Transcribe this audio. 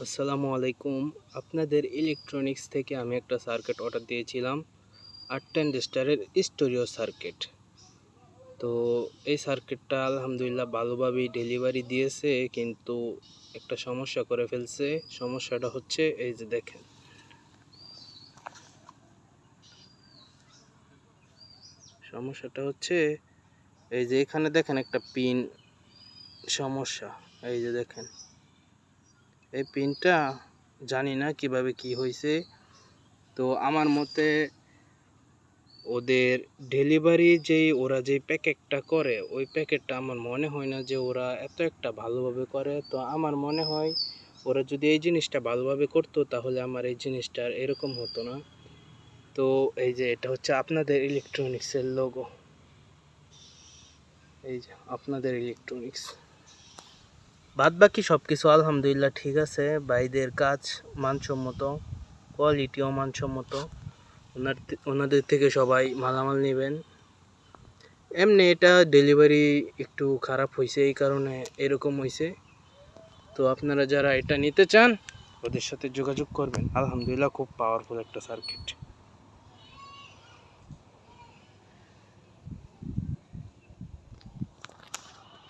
আসসালামু আলাইকুম। আপনাদের ইলেকট্রনিক্স থেকে আমি একটা সার্কিট অর্ডার দিয়েছিলাম আট ট্রানজিস্টারের স্টোরিও সার্কিট তো এই সার্কিটটা আলহামদুলিল্লাহ ভালোভাবেই ডেলিভারি দিয়েছে, কিন্তু একটা সমস্যা করে ফেলছে। সমস্যাটা হচ্ছে এই যে দেখেন। সমস্যাটা হচ্ছে এই যে এখানে দেখেন একটা পিন সমস্যা, এই যে দেখেন। এই পিনটা জানি না কীভাবে কি হয়েছে। তো আমার মতে ওদের ডেলিভারি যেই ওরা যে প্যাকেটটা করে, ওই প্যাকেটটা আমার মনে হয় না যে ওরা এত একটা ভালোভাবে করে। তো আমার মনে হয় ওরা যদি এই জিনিসটা ভালোভাবে করতো তাহলে আমার এই জিনিসটা এরকম হতো না। তো এই যে এটা হচ্ছে আপনাদের ইলেকট্রনিক্সের লোগো এই যে আপনাদের ইলেকট্রনিক্স বাদ বাকি সব কিছু আলহামদুলিল্লাহ ঠিক আছে। ভাইদের কাজ মানসম্মত কোয়ালিটিও মানসম্মত। ওনার ওনাদের থেকে সবাই মালামাল নেবেন। এমনি এটা ডেলিভারি একটু খারাপ হয়েছে এই কারণে এরকম হয়েছে তো আপনারা যারা এটা নিতে চান, ওদের সাথে যোগাযোগ করবেন। আলহামদুলিল্লাহ খুব পাওয়ারফুল একটা সার্কিট